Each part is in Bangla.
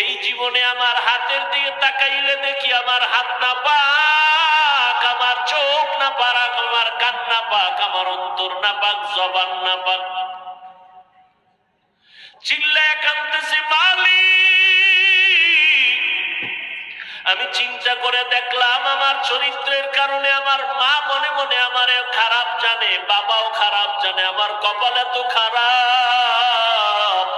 এই জীবনে আমার হাতের দিকে তাকাইলে দেখি আমার হাত না পাক, আমার চোখ না পারাক, আমার কান না পাক, আমার অন্তর না পাক, জবান না পাক। চিল্লায় কানতেছে মালি আমি চিন্তা করে দেখলাম আমার চরিত্রের কারণে আমার মা মনে মনে আমার খারাপ জানে, বাবাও খারাপ জানে, আমার কপাল এত খারাপ।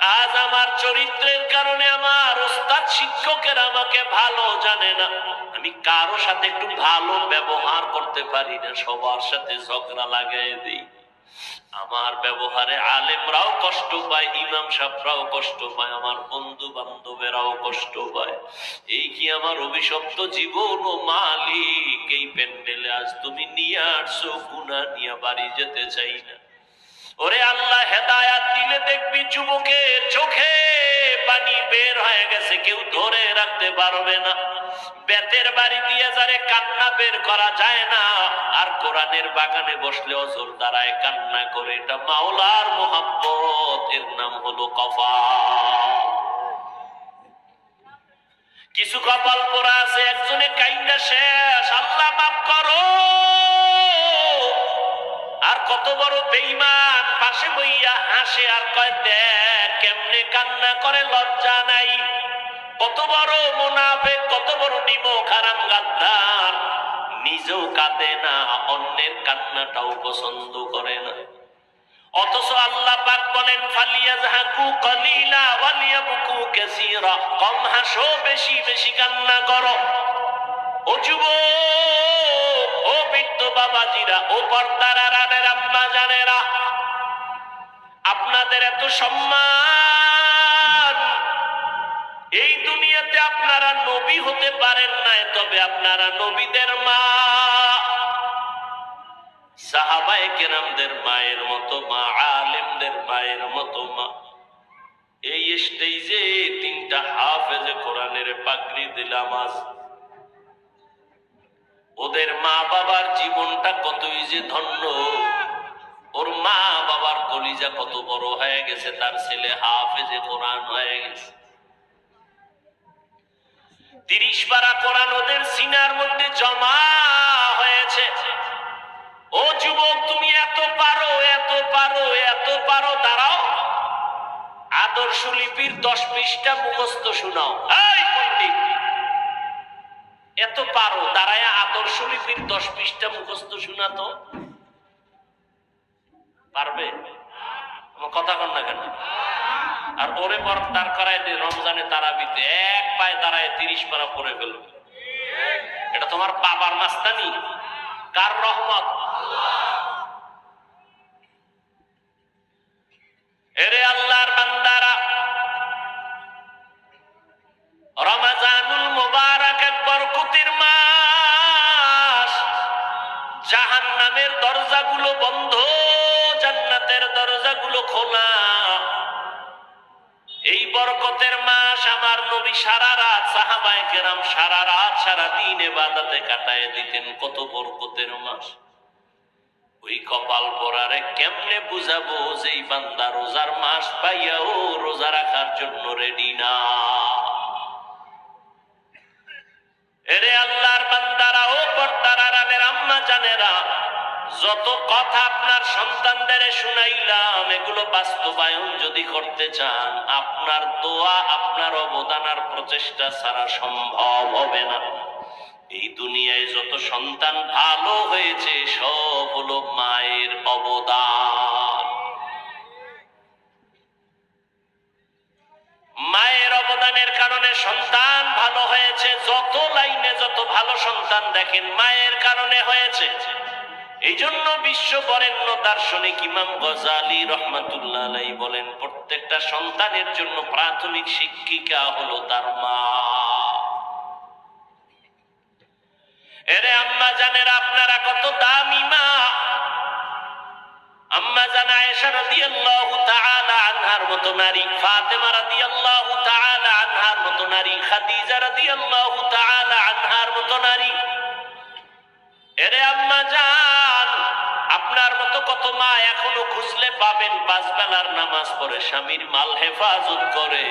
আজ আমার চরিত্রের কারণে আমার ওস্তাদ শিক্ষকের আমাকে ভালো জানে না। আমি কারও সাথে একটু ভালো ব্যবহার করতে পারি না, সবার সাথে ঝগড়া লাগাই দিই। আমার ব্যবহারে আলেমরাও কষ্ট পায়, ইমাম সাহরাও কষ্ট পায়, আমার বন্ধু বান্ধবেরাও কষ্ট পায়। এই কি আমার অভিশপ্ত জীবন ও মালিক? এই প্যান্ডেলে আজ তুমি নিয়ে আসছো গুনা নিয়ে বাড়ি যেতে চাই না। ওরে আল্লাহ, হেদায়াত দিলে দেখবি যুবকের চোখে পানি বের হয়ে গেছে, কেউ ধরে রাখতে পারবে না। বেতের বাড়ি দিয়ে যারে কান্না বের করা যায় না, আর কোরআনের বাগানে বসলে অজর দ্বারায় কান্না করে। এটা মাওলার মোহাব্বত, এর নাম হলো কফা কিছু কপাল পরা আছে, একজনে কাইন্ডা শেষ, আল্লাহ মাফ করো। কত বড় বেইমান পাশে বইয়া হাসে আর কয়, দেখ কেমনে কান্না করে, লজ্জা নাই। কত বড় মুনাফে কত বড় নিম খারাম গাদ্দার। নিজেও কাঁদে না, অন্যের কান্নাটাও পছন্দ করে না। অথচ আল্লাহ পাক বলেন ফালিয়া ফালিয়াজহাকু কলিলা ওয়ালিয়াবকু কাসীরা। কম হাসো, বেশি বেশি কান্না করো। ও যুবক, ও বৃদ্ধ বাবাজিরা, ও পর্দারা আম্মা জানেরা আপনাদের এত সম্মান। এই দুনিয়াতে আপনারা নবী হতে পারেন নাই, তবে আপনারা নবীদের মা। সাহাবায়ে কেরামদের মায়ের মতো মা, আলেমদের মায়ের মতো মা। এই স্টেজে তিনটা হাফেজে কোরআনের পাগড়ি দিলাম আজ। ওদের মা বাবার জীবনটা কতই যে ধন্য। কলিজা কত বড় হয়ে গেছে, তার ছেলে হাফেজে কোরআন হয়ে গেছে। তিরিশ পারা কোরআন ওদের সিনার মধ্যে জমা হয়েছে। ও যুবক, তুমি এত পারো এত পারো এত পারো, দাঁড়াও। আদর্শ লিপির দশ পৃষ্ঠা মুখস্থ শোনাও। এত পারো, দাঁড়ায় আদর্শ লিপির দশ পৃষ্ঠা মুখস্থ শোনাতো। পারবে? কথা কন না কেন? আর ওরে পর দাঁড় করায় দিয়ে রমজানে তারাবিতে এক পায়ে দাঁড়ায় তিরিশ পারা পরে ফেলবে। এটা তোমার বাবার মাস্তানি। কার রহমত? এরে আল্লাহর বরকতের মাস। ওই কপাল পরারে কেমনে বুঝাবো যে বান্দা রোজার মাস পাইয়াও রোজা রাখার জন্য রেডি না। এরে আল্লাহর বান্দারা ও পর্দারা রানের আম্মা জানেরা, যত কথা আপনার সন্তানদের শুনাইলাম, এগুলো বাস্তবায়ন যদি করতে চান, আপনার দোয়া, আপনার অবদান আর প্রচেষ্টা ছাড়া সম্ভব হবে না। এই দুনিয়ায় যত সন্তান ভালো হয়েছে, সব হলো মায়ের অবদান। মায়ের অবদানের কারণে সন্তান ভালো হয়েছে, যত লাইনে যত ভালো সন্তান দেখেন, মায়ের কারণে হয়েছে। এই জন্য বিশ্ব বরেণ্য দার্শনিক ইমাম গজালি রহমাতুল্লাহ বলেন, প্রত্যেকটা সন্তানের জন্য প্রাথমিক শিক্ষিকা হলো তার মা। এরে আম্মা জানের আপনারা কত দামি মা। আম্মা জানা আয়েশা রাদিয়াল্লাহু তাআলা আনহার মতো নারী, ফাতেমা রাদিয়াল্লাহু তাআলা আনহার মতো নারী, খাদিজা রাদিয়াল্লাহু তাআলা আনহার মতো নারী। এরে আম্মা জান, আপনার মতো কত মা এখনও খুঁজলে পাবেন পাঁচ নামাজ পড়ে স্বামীর মাল হেফাজত করে,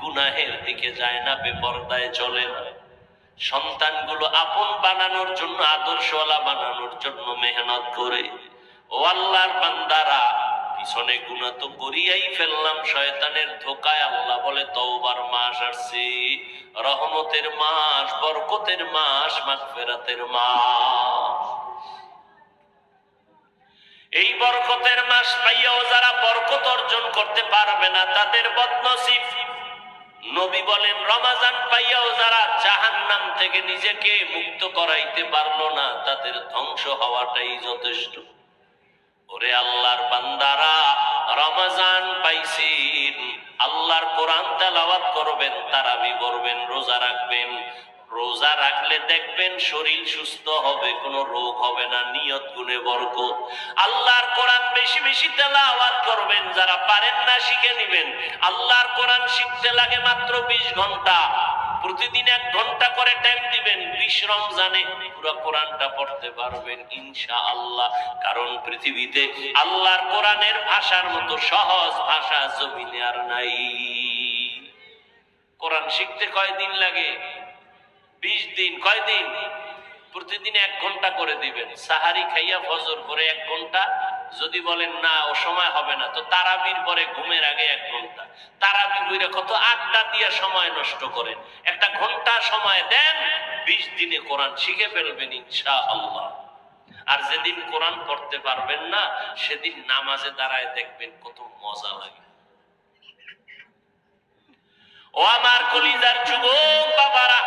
গুনাহের দিকে যায় না, বেপরদায় চলে না। সন্তানগুলো আপন বানানোর জন্য, আদর্শওয়ালা বানানোর জন্য মেহনত করে। ও আল্লাহর বান্দারা, পিছনে গুণা তো করিয়াই ফেললাম, শয়তানের ধোকায় আল্লাহ বলে, তওবার মাস আসছে, রহমতের মাস, বরকতের মাস, মাগফিরাতের মাস। এই বরকতের মাস পাইয়াও যারা বরকত অর্জন করতে পারবে না, তাদের বদনসিব। নবী বলেন, রমাজান পাইয়াও যারা জাহান্নাম থেকে নিজেকে মুক্ত করাইতে পারল না, তাদের ধ্বংস হওয়াটাই যথেষ্ট। ওরে আল্লাহর বান্দারা, রমাজান পাইছেন, আল্লাহর কোরআন তেলাওয়াত করবেন, তারাবি করবেন রোজা রাখবেন। রোজা রাখলে দেখবেন শরীর সুস্থ হবে, কোনো রোগ হবে না, নিয়ত গুণে বরকত। আল্লাহর কোরআন বেশি বেশি তেলাওয়াত করবেন, যারা পারেন না শিখে নিবেন। আল্লাহর কোরআন শিখতে লাগে মাত্র বিশ ঘণ্টা। প্রতিদিন এক ঘণ্টা করে টাইম দিবেন, বিশ রমজানে পুরো কোরআনটা পড়তে পারবেন ইনশা আল্লাহ কারণ পৃথিবীতে আল্লাহর কোরআনের ভাষার মতো সহজ ভাষা জমিনে আর নাই। কোরআন শিখতে কয়দিন লাগে? বিশ দিন কয়দিন প্রতিদিন এক ঘণ্টা করে দিবেন। সাহারি খাইয়া ফজর করে এক ঘণ্টা। যদি বলেন, না, ও সময় হবে না। তো তারাবির পরে ঘুমের আগে এক ঘণ্টা। তারাবি বইরে কত আড্ডা দিয়া সময় নষ্ট করেন। একটা ঘণ্টা সময় দেন, বিশ দিনে কোরআন শিখে ফেলবেন ইনশা আল্লাহ আর যেদিন কোরআন পড়তে পারবেন না, সেদিন নামাজে দাঁড়ায় দেখবেন কত মজা লাগে। ও আমার কলিজার যুবক, বাবারা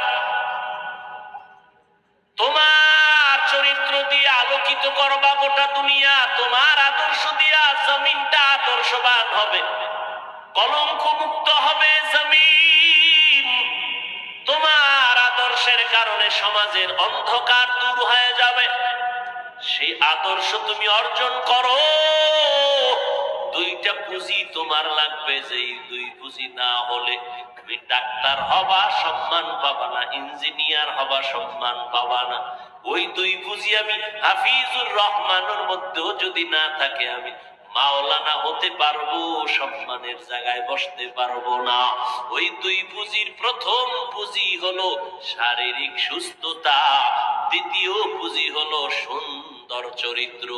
তোমার চরিত্র দিয়ে আলোকিত করবা গোটা দুনিয়া, তোমার আদর্শ দিয়া জমিনটা আদর্শবান হবে। কলঙ্ক মুক্ত হবে জমিন। তোমার আদর্শের কারণে সমাজের অন্ধকার দূর হয়ে যাবে। সেই আদর্শ তুমি অর্জন করো। দুইটা পুঁজি তোমার লাগবে, যেই দুই পুঁজি না হলে তুমি ডাক্তার হবা, সম্মান পাবা না, ইঞ্জিনিয়ার হবা, সম্মান পাবা না। ওই দুই পুঁজি আমি হাফিজুর রহমানের মধ্যেও যদি না থাকে, আমি মাওলানা হতে পারব, সম্মানের জায়গায় বসতে পারব না। ওই দুই পুঁজির প্রথম পুঁজি হলো শারীরিক সুস্থতা, দ্বিতীয় পুঁজি হলো সুন্দর চরিত্র।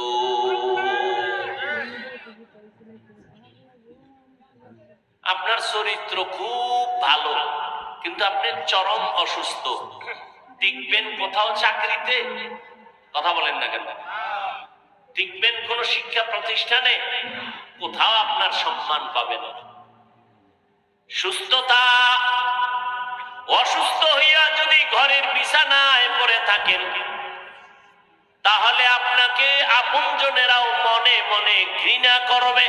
আপনার চরিত্র খুব ভালো, কিন্তু আপনি চরম অসুস্থ। টিকবেন কোথাও চাকরিতে, কথা বলেন না কেন? টিকবেন কোন শিক্ষা প্রতিষ্ঠানে, কোথাও আপনার সম্মান পাবেন না। সুস্থতা, অসুস্থ হইয়া যদি ঘরের বিছানায় পড়ে থাকেন, তাহলে আপনাকে আপনজনেরাও মনে মনে ঘৃণা করবে।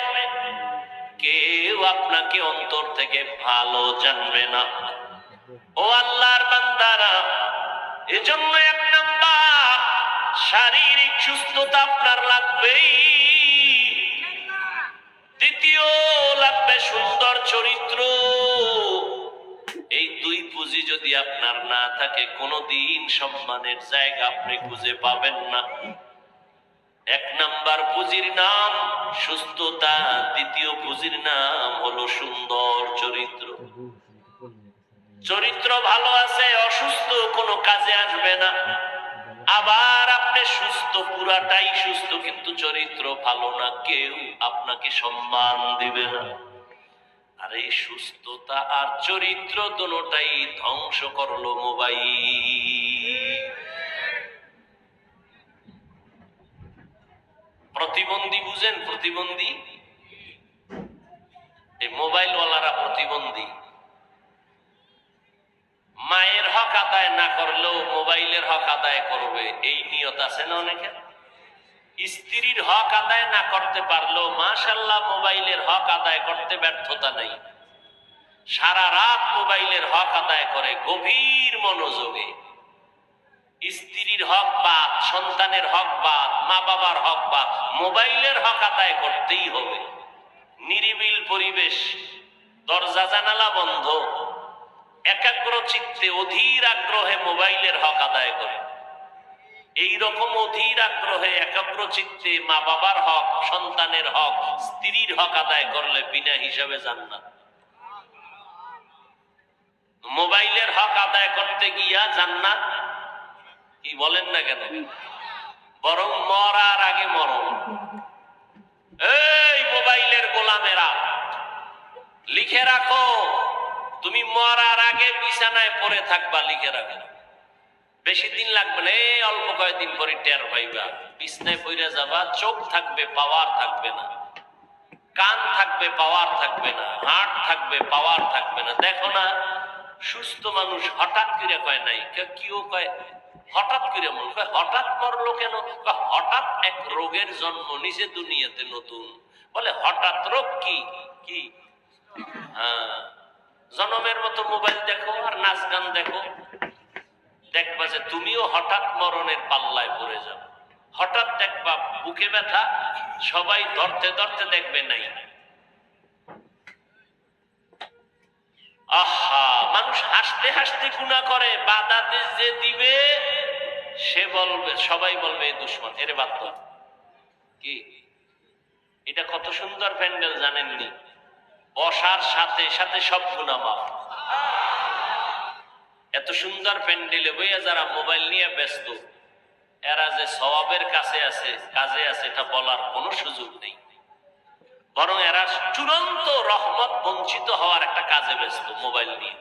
কেউ আপনাকে অন্তর থেকে ভালো জানবে না। ও আল্লাহর বান্দারা, এজন্য এক নাম্বার, শারীরিক সুস্থতা আপনার লাগবেই। দ্বিতীয়, লাগবে সুন্দর চরিত্র। এই দুই পুঁজি যদি আপনার না থাকে, কোনোদিন সম্মানের জায়গা আপনি খুঁজে পাবেন না। এক নাম্বার পুঁজির নাম, সুস্থতা। দ্বিতীয় পুঁজির নাম হলো সুন্দর চরিত্র। চরিত্র ভালো আছে, অসুস্থ কোনো কাজে আসবে না। আবার আপনি সুস্থ, পুরাটাই সুস্থ, কিন্তু চরিত্র ভালো না, কেউ আপনাকে সম্মান দিবে না। আর, এই সুস্থতা আর চরিত্র দুটাই ধ্বংস করল মোবাইল। প্রতিবন্ধী বুঝেন? প্রতিবন্ধী? এই মোবাইল ওয়ালারা প্রতিবন্ধী। মায়ের হক আদায় না করলেও মোবাইলের হক আদায় করবে। এই নিয়ত আছে না অনেকের স্ত্রীর হক আদায় না করতে পারলেও মাশাল্লাহ মোবাইলের হক আদায় করতে ব্যর্থতা নেই। সারা রাত মোবাইলের হক আদায় করে গভীর মনোযোগে। স্ত্রীর হক বাদ সন্তানের হক বাদ মা বাবার হক বাদ মোবাইলের হক আদায় করতেই হবে। নিরিবিল পরিবেশ, দরজা, জানালা বন্ধ, একাগ্র চিত্তে অধীর আগ্রহে মোবাইলের হক আদায় করে। এই রকম অধীর আগ্রহে একাগ্র চিত্তে মা বাবার হক, সন্তানের হক, স্ত্রীর হক আদায় করলে বিনা হিসাবে জান্নাত। করতে গিয়া জান্নাত কি বলেন না কেন? বরং মরার আগে মরণ। এই মোবাইলের গোলামেরা, লিখে রাখো, তুমি মরার আগে বিছানায় পড়ে থাকবা, লিখে রাখো। বেশি দিন লাগবে না, এই অল্প কয়েকদিন পরে টের পাইবা। বিছনায় পড়ে যাবা, চোখ থাকবে, পাওয়ার থাকবে না। কান থাকবে, পাওয়ার থাকবে না। হাট থাকবে, পাওয়ার থাকবে না। দেখো না, সুস্থ মানুষ হঠাৎ করে কয় নাই কেউ কয় হঠাৎ করে মন হঠাৎ মরলো কেন? হঠাৎ এক রোগের জন্ম নিজে দুনিয়াতে নতুন। বলে, হঠাৎ রোগ কি? কি? হ্যাঁ। জনমের মতো মোবাইল দেখো আর নাচ গান দেখো। দেখবা যে তুমিও হঠাৎ মরণের পাল্লায় পড়ে যাও হঠাৎ দেখবা বুকে ব্যথা, সবাই ধরতে ধরতে দেখবে নাই। আহা, মানুষ হাসতে হাসতে গুণা করে, বাধা যে দিবে। সে বলবে, সবাই বলবে, এই দুশ্মন, এরে বাদ কি? এটা কত সুন্দর প্যান্ডেল জানেননি? বসার সাথে সাথে সব গুণা মাফ এত সুন্দর প্যান্ডেলে বইয়া যারা মোবাইল নিয়ে ব্যস্ত, এরা যে সবাবের কাছে আছে, কাজে আছে, এটা বলার কোনো সুযোগ নেই। বরং এরা চূড়ান্ত রহমত বঞ্চিত হওয়ার একটা কাজে ব্যস্ত মোবাইল নিয়ে।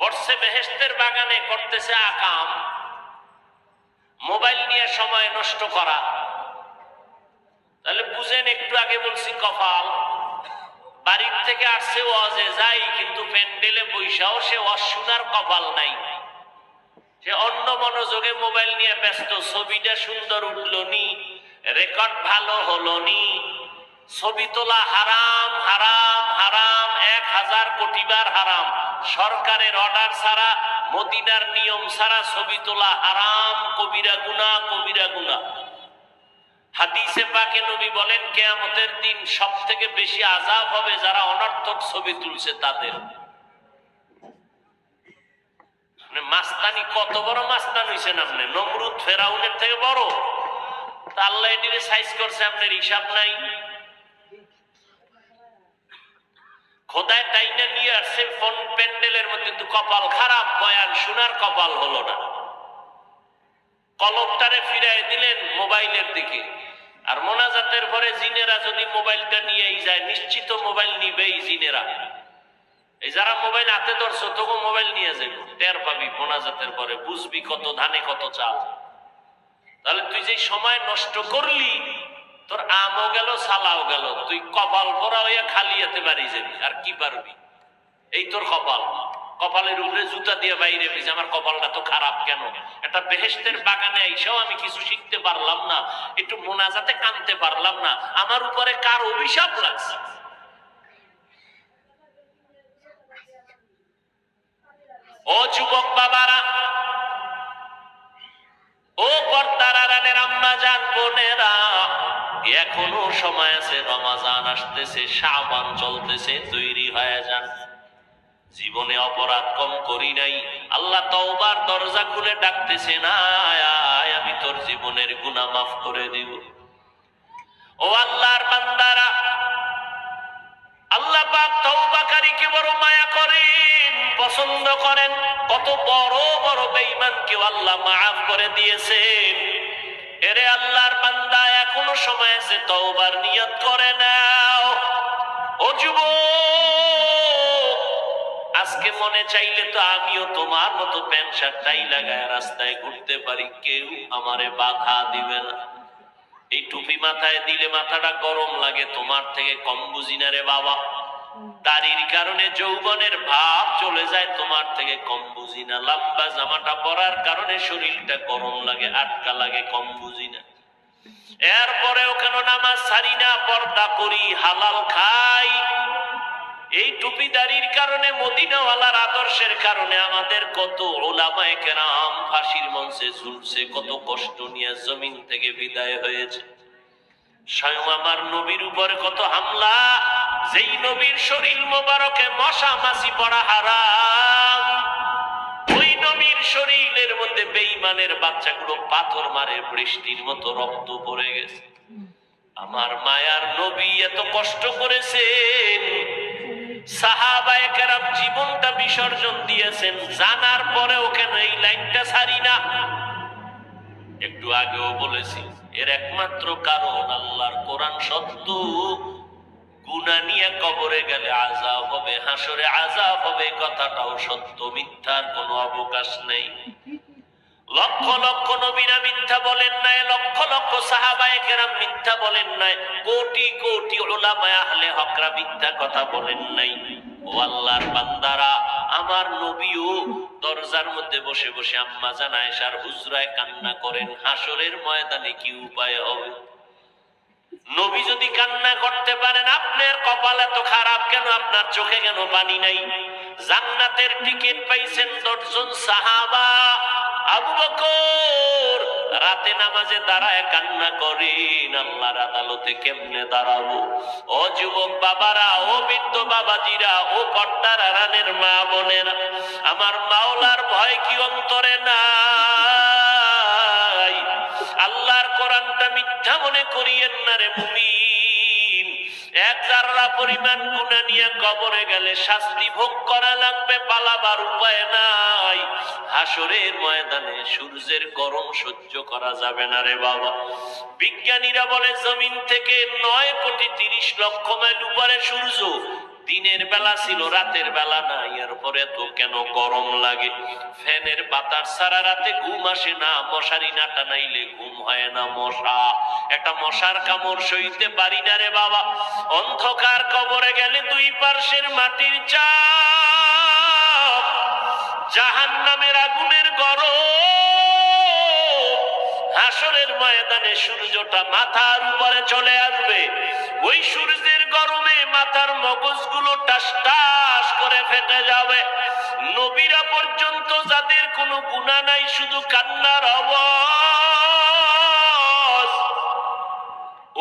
বর্ষে বেহেস্তের বাগানে করতেছে আকাম। মোবাইল নিয়ে সময় নষ্ট করা। তাহলে বুঝেন, একটু আগে বলছি কপাল। বাড়ির থেকে আসছে ওয়াজে যাই, কিন্তু প্যান্ডেলে বৈশাও সে অশুনার কপাল নাই। সে অন্য মনোযোগে মোবাইল নিয়ে ব্যস্ত, ছবিটা সুন্দর উঠলনি রেকর্ড ভালো হলো নি। ছবি তোলা হারাম হারাম হারাম, এক হাজার কোটিবার হারাম। সরকারের অর্ডার ছাড়া, মদিনার নিয়ম ছাড়া ছবি তোলা হারাম, কবিরা গুনা কবিরা গুনা হাদিসে পাকে নবী বলেন, কেয়ামতের দিন সব থেকে বেশি আজাব হবে যারা অনর্থক ছবি তুলছে তাদের। মানে মাস্তানি, কত বড় মাস্তান হইছেন আপনি নমরুদ ফেরাউনের থেকে বড়। তা আল্লাহ সাইজ করছে, আপনার হিসাব নাই। খোদায় টাইনা নিয়ে আসছে ফোন প্যান্ডেলের মধ্যে। কিন্তু কপাল খারাপ, বয়ান শোনার কপাল হলো না। কলমটারে ফিরাই দিলেন মোবাইলের দিকে। আর মোনাজাতের পরে জিনেরা যদি মোবাইলটা নিয়েই যায়, নিশ্চিত মোবাইল নিবেই জিনেরা। এই যারা মোবাইল হাতে ধরছো, তবু মোবাইল নিয়ে যাবে টের পাবি মোনাজাতের পরে, বুঝবি কত ধানে কত চাল। তাহলে তুই যে সময় নষ্ট করলি তোর আমও গেল, সালাও গেল। তুই কপাল পরা হইয়া খালি হাতে বাড়ি যাবি, আর কি পারবি? এই তোর কপাল। কপালের উপরে জুতা দিয়ে বাইরে পেয়েছি আমার কপালটা তো খারাপ কেন? একটা বেহেস্তের বাগানে আইসাও আমি কিছু শিখতে পারলাম না, একটু মোনাজাতে কানতে পারলাম না। আমার উপরে কার অভিশাপ লাগছে? ও যুবক বাবারা, ও কর্তারা, রানের আম্মা জান বোনেরা এখনও সময় আছে, রমাজান আসতেছে সাবান চলতেছে, তৈরি হয়ে যান। জীবনে অপরাধ কম করি নাই। আল্লাহ তওবার দরজা খুলে ডাকতেছে, না আমি তোর জীবনের গুনাহ মাফ করে দিব। ও আল্লাহর বান্দারা, আল্লাহ পাক তওবাকারীকে বড় মায়া করেন, পছন্দ করেন। কত বড় বড় বেঈমানকেও আল্লাহ মাফ করে দিয়েছেন। এরে আল্লাহর বান্দা, এখনও সময় আছে, তওবার নিয়ত করে নাও। ও যুবক, আজকে মনে চাইলে তো আমিও তোমার মতো প্যান্ট শার্ট, টাই লাগায় রাস্তায় ঘুরতে পারি, কেউ আমারে বাধা দিবে না। এই টুপি মাথায় দিলে মাথাটা গরম লাগে, তোমার থেকে কম বুঝি না রে বাবা। দাড়ির কারণে যৌবনের ভাব চলে যায়, তোমার থেকে কম বুঝি না। লম্বা জামাটা পরার কারণে শরীরটা গরম লাগে, আটকা লাগে, কম বুঝি না। এরপরেও কেন নামাজ ছাড়ি না, পর্দা করি, হালাল খাই। এই টুপিদারির কারণে, মদিনাওয়ালার আদর্শের কারণে আমাদের কত ওলামায় কেরাম ফাঁসির মঞ্চে ঝুলছে, কত কষ্ট নিয়ে জমিন থেকে বিদায় হয়েছে। স্বয়ং আমার নবীর উপরে কত হামলা, যেই নবীর শরীর মোবারকে মশা মাছি পড়া হারাম। ওই নবীর শরীরের মধ্যে বেঈমানের বাচ্চাগুলো পাথর মারে, বৃষ্টির মতো রক্ত পড়ে গেছে। আমার মায়ার নবী এত কষ্ট করেছেন। সাহাবায়ে কেরাম জীবনটা বিসর্জন দিয়েছেন, জানার পরেও কেন এই লাইনটা ছাড়ি না? একটু আগেও বলেছি এর একমাত্র কারণ আল্লাহর কোরআন সত্য। গুনা নিয়ে কবরে গেলে আজাব হবে, হাসরে আজাব হবে কথাটাও সত্য, মিথ্যার কোনো অবকাশ নেই। লক্ষ লক্ষ নবীরা মিথ্যা বলেন নাই, লক্ষ লক্ষ সাহাবায়ে কেরাম মিথ্যা বলেন নাই, কোটি কোটি ওলামায়ে আহলে হকরা মিথ্যা কথা বলেন নাই। আল্লাহর বান্দারা, আমার নবীও দরজার মধ্যে বসে বসে আম্মা হুজরায় কান্না করেন হাসরের ময়দানে কি উপায় হবে? নবী যদি কান্না করতে পারেন, আপনার কপাল এত খারাপ কেন? আপনার চোখে কেন পানি নাই? জান্নাতের টিকিট পাইছেন দশজন সাহাবা, আবু বকর রাতে নামাজে দাঁড়ায় কান্না করেন আল্লাহর আদালতে কেমনে দাঁড়াবো? ও যুবক বাবারা, ও বৃদ্ধ বাবাজিরা, ও কর্তার আরানের মা বোনেরা, আমার মাওলার ভয় কি অন্তরে না আল্লাহর কোরআনটা মিথ্যা মনে করিয়েন না রে মুমিন। এক জাররা পরিমাণ গুণা নিয়ে কবরে গেলে শাস্তি ভোগ করা লাগবে, পালাবার উপায় নাই। হাসরের ময়দানে সূর্যের গরম সহ্য করা যাবে না রে বাবা। বিজ্ঞানীরা বলে, জমিন থেকে নয় কোটি তিরিশ লক্ষ মাইল উপরে সূর্য। দিনের বেলা ছিল, রাতের বেলা নাই। এর পরে তো কেন গরম লাগে? ফ্যানের বাতাস সারা রাতে ঘুম আসে না, মশারি না টানাইলে ঘুম হয় না মশা। একটা মশার কামড় সইতে পারি না রে বাবা। অন্ধকার কবরে গেলে দুই পার্শ্বের মাটির চাপ জাহান নামের আগুনের গরম। হাসরের ময়দানে সূর্যটা মাথার উপরে চলে আসবে। ওই সূর্যের গরমে মাথার মগজগুলো টাস টাস করে ফেটে যাবে। নবীরা পর্যন্ত যাদের কোনো গুণা নাই, শুধু কান্নার আওয়াজ।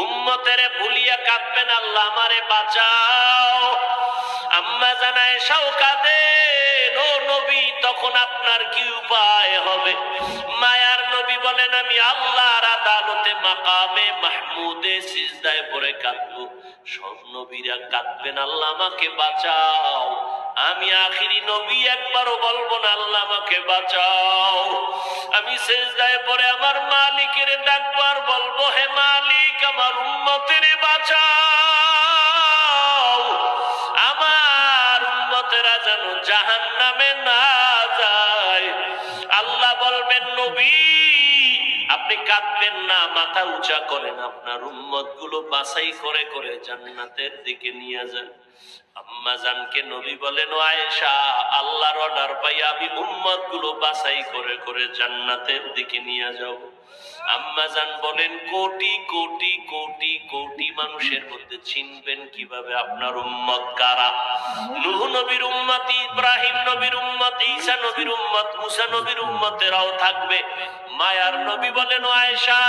উম্মতেরে ভুলিয়া কাঁদবেন আল্লাহ, আমারে বাঁচাও। আম্মা জানায় সাও ও নবী, তখন আপনার কি উপায় হবে? মায়ার নবী বলেন, আমি আল্লাহর আদালতে মাকামে মাহমুদে সিজদায় পড়ে কাঁদবো। সব নবীরা কাঁদবেন, আল্লাহ আমাকে বাঁচাও। আমি আখিরি নবী, একবারও বলব না, আল্লাহ আমাকে বাঁচাও। আমি শেষ দায় পরে আমার মালিকের ডাকবার বলব, হে মালিক, আমার উন্মতের বাঁচাও। আপনি কাঁদবেন না, মাথা উঁচা করেন। আপনার উম্মতগুলো বাছাই করে করে জান্নাতের দিকে নিয়ে যান। নবী বলেন মানুষের মধ্যে চিনবেন কীভাবে আপনার উম্মত কারা? নূহ নবীর উম্মত, ইব্রাহিম নবীর উম্মত, ঈসা নবীর উম্মত, মুসা নবীর উম্মতেরাও থাকবে। মায়ার নবী বলেন আয়েশা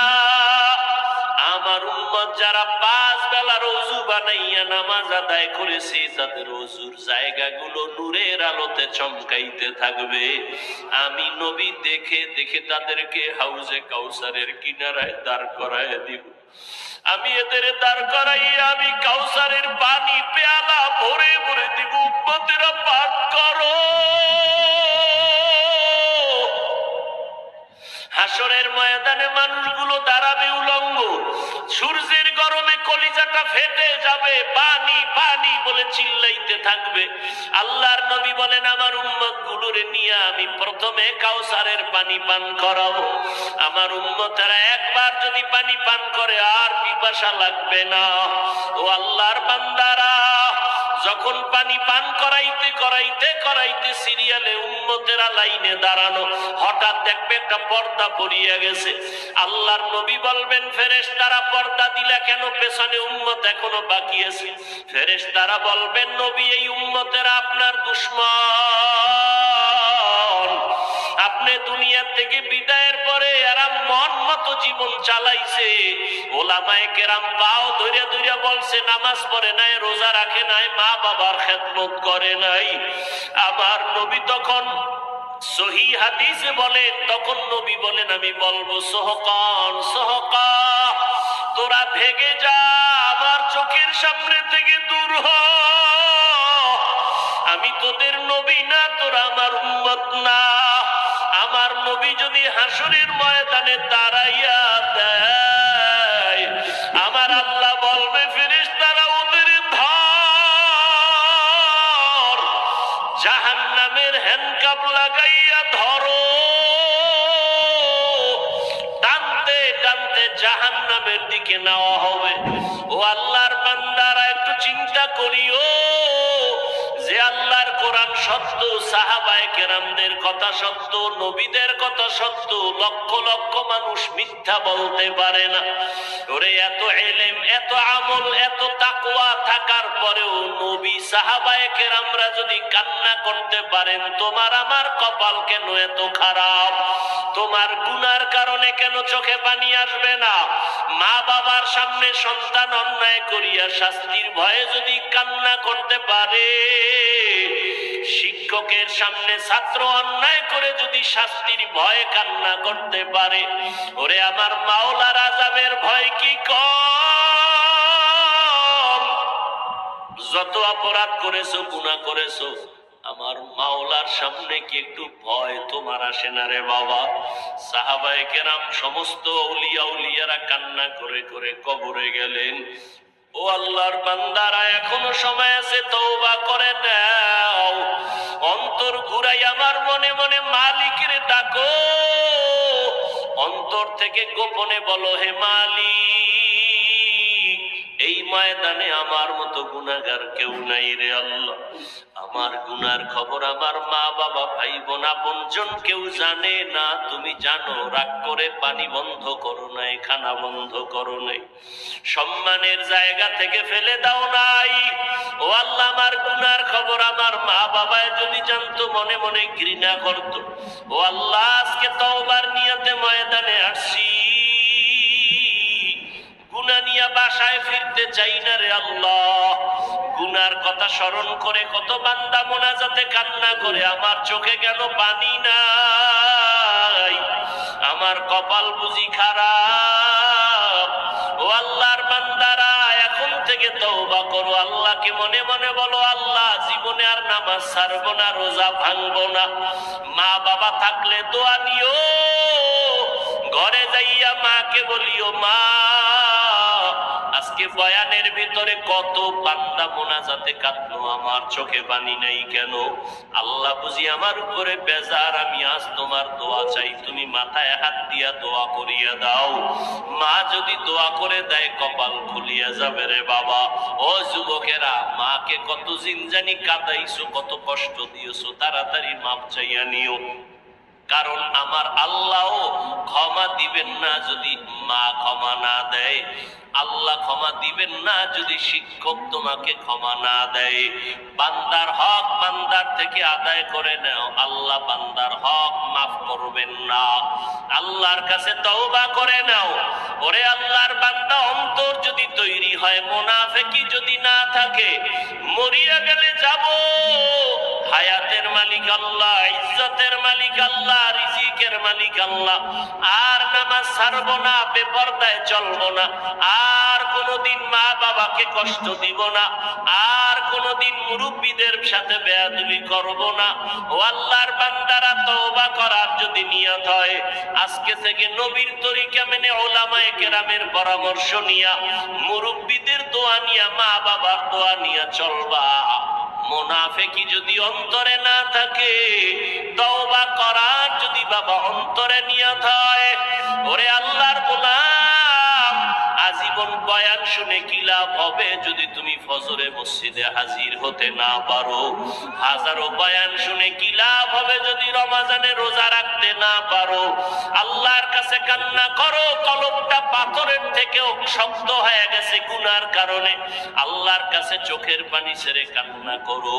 আমার উম্মত যারা পাঁচ বেলা রোজু বানাইয়া নামাজ আদায় করেছে, তাদের রোজুর জায়গাগুলো নূরের আলোতে চমকাইতে থাকবে। আমি নবী দেখে দেখে তাদেরকে হাউজে কাউসারের কিনারায় দাঁড় করায় দিব। আমি এদের দাঁড় করাইয়া আমি কাউসারের পানি, পেয়ালা ভরে ভরে দিব। উম্মতেরা পাঠ করো। হাসরের ময়দানে মানুষগুলো দাঁড়াবে উলঙ্গ। সূর্যের গরমে কলিজাটা ফেটে যাবে, পানি পানি বলে চিল্লাইতে থাকবে। আল্লাহর নবী বলেন, আমার উম্মত গুলোরে নিয়ে আমি প্রথমে কাউসারের পানি পান করাবো। আমার উম্মতেরা একবার যদি পানি পান করে, আর পিপাসা লাগবে না। ও আল্লাহর বান্দারা যখন পানি পান করাইতে করাইতে করাইতে সিরিয়ালে উন্নতেরা লাইনে দাঁড়ানো হঠাৎ দেখবে একটা পর্দা পড়িয়া গেছে। আল্লাহর নবী বলবেন ফেরেশ তারা পর্দা দিলা কেন? পেছনে উন্মত এখনও বাকি আছে। ফেরেশ তারা বলবেন, নবী, এই উন্মতেরা আপনার দুশ্মন। আপনি দুনিয়া থেকে বিদায়ের পরে এরা মন মতো জীবন চালাইছে। ওলামায়ে কেরাম পাও ধরে ধরে বলছে, নামাজ পড়ে নাই, রোজা রাখে নাই মা বাবার খেদমত করে নাই। আমার নবী তখন সহি হাদিসে বলে, তখন নবী বলেন, আমি বলব, সহকান সহকা তোরা ভেগে যা, আমার চোখের সামনে থেকে দূর হ। আমি তোদের নবী না, তোরা আমার উম্মত না। আমার নবী যদি হাসুরের ময়দানে দাঁড়াইয়া দেয়, আমার আল্লাহ বলবে ফিরিস তারা ওদের ধর জাহান নামের হ্যান্ডকাপ লাগাইয়া ধরো। টানতে টানতে জাহান নামের দিকে নেওয়া হবে। ও আল্লাহর সাহাবায়ে কেরামদের কথা সত্য, নবীদের কথা সত্য, লক্ষ লক্ষ মানুষ মিথ্যা বলতে পারে না। ওরে, এত এলেম, এত আমল, এত তাকওয়া থাকার পরেও নবী সাহাবায়ে কেরামরা যদি কান্না করতে পারেন, তোমার আমার কপাল কেন এত খারাপ? তোমার গুনার কারণে কেন চোখে পানি আসবে না? মা বাবার সামনে সন্তান অন্যায় করিয়া শাস্তির ভয়ে যদি কান্না করতে পারে শিক্ষকের সামনে ছাত্র অন্যায় করে যদি শাস্তির ভয়ে কান্না করতে পারে, ওরে আমার মাওলার আজাবের ভয় কি কম? যত অপরাধ করেছ গুণা করেছ, আমার মাওলার সামনে কি একটু ভয় তোমার আসে না রে বাবা? সাহাবায়ে কেরাম সমস্ত উলিয়া উলিয়ারা কান্না করে করে কবরে গেলেন। ও আল্লাহর বান্দারা, এখনও সময় আছে, তওবা করে নাও ঘুরাই আমার মনে মনে মালিকের ডাকো। অন্তর থেকে গোপনে বলো হে মালিক এই ময়দানে আমার মতো গুনাগার কেউ নাই রে আল্লাহ। আমার গুনার খবর আমার মা, বাবা ভাই বোন আপনজন কেউ জানে না। তুমি জানো, রাগ করে পানি বন্ধ করো নাই, খানা বন্ধ করো নাই। সম্মানের জায়গা থেকে ফেলে দাও নাই। ও আল্লাহ, আমার গুনার খবর আমার মা, বাবায় যদি জানতো, মনে মনে ঘৃণা করত। ও আল্লাহ, আজকে তওবার নিয়তে ময়দানে আসছি। গুনা নিয়া বাসায় ফিরতে চাই না রে আল্লাহ। গুনার কথা স্মরণ করে কত বান্দা মোনাজাতে কান্না করে, আমার চোখে কেন পানি নাই? আমার কপাল বুঝি খারাপ। ও আল্লাহর বান্দারা, এখন থেকে তওবা করো। আল্লাহকে মনে মনে বলো, আল্লাহ, জীবনে আর নামাজ ছাড়বো না, রোজা ভাঙবো না। মা বাবা থাকলে দোয়া নিও। ঘরে যাইয়া মাকে বলিও, মা আজকে বয়ানের ভিতরে কত বান্দা মোনাজাতে কাঁদলো, আমার চোখে পানি নাই কেন? আল্লাহ বুঝি আমার উপরে বেজার, আমি আজ তোমার দোয়া চাই, তুমি মাথায় হাত দিয়া দোয়া করিয়া দাও। মা যদি দোয়া করে দেয়, কপাল খুলিয়া যাবে রে বাবা। ও যুবকেরা, মাকে কত জিনজানি কাঁদাইছো, কত কষ্ট দিয়েছ, তাড়াতাড়ি মাপ চাইয়া নিও। কারণ আমার আল্লাহ ক্ষমা দিবেন না যদি মা ক্ষমা না দেয়। আল্লাহ ক্ষমা দিবেন না যদি শিক্ষক তোমাকে ক্ষমা না দেয়। বান্দার হক বান্দার থেকে আদায় করে নাও। আল্লাহ বান্দার হক মাফ করবেন না। আল্লাহর কাছে তওবা করে নাও। ওরে আল্লাহর বান্দা, অন্তর যদি তৈরি হয়, মোনাফেকি যদি না থাকে, মরিয়া গেলে যাব। হায়াতের মালিক আল্লাহ, ইজ্জতের মালিক আল্লাহ, রিজিকের মালিক আল্লাহ। আর নামাজ ছাড়বো না, বেপরদায় চলবো না। আর কোনোদিন মা বাবাকে কষ্ট দিব না। আর কোনোদিন মুরব্বীদের সাথে বেয়াদবি করব না। ও আল্লাহর বান্দারা তওবা করার যদি নিয়ত হয়, আজকে থেকে নবীর তরিকা মেনে ওলামায়ে কেরামের পরামর্শ নিয়া, মুরব্বীদের দোয়া নিয়া, মা বাবার দোয়া নিয়া চলবা। মোনাফেকি যদি অন্তরে না থাকে, তওবা করার যদি বাবা অন্তরে নিয়ত হয়, ওরে আল্লাহর গোলাম। আজীবন বয়ান শুনে কি লাভ হবে যদি তুমি ফজরে মসজিদে হাজির হতে না পারো? হাজারো বয়ান শুনে কি লাভ হবে যদি রমাজানে রোজা রাখতে না পারো? আল্লাহর কাছে কান্না করো, কলমটা পাথরের থেকেও শক্ত হয়ে গেছে গুনার কারণে। আল্লাহর কাছে চোখের পানি ছেড়ে কান্না করো।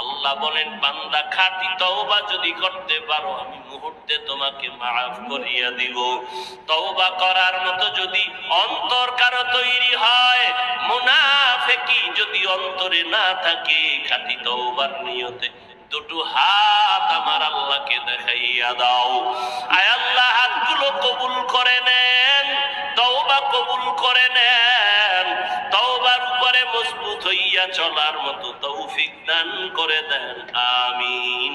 আল্লাহ বলেন, বান্দা খাটি তওবা যদি করতে পারো, আমি মুহূর্তে তোমাকে মাফ করিয়া দিব। তওবা করার মতো যদি অন্তর কারও তৈরি হয়। মুনাফেকি যদি অন্তরে না থাকে, খাটি তওবার নিয়তে দুটো হাত আমার আল্লাহকে দেখাইয়া দাও। আয় আল্লাহ, হাতগুলো কবুল করে নেন, তওবা কবুল করে নেন। তওবার উপরে মজবুত হইয়া চলার মতো তৌফিক দান করে দেন। আমিন।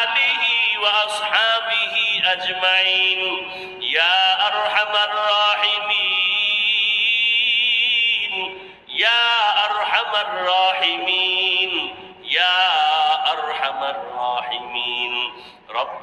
آله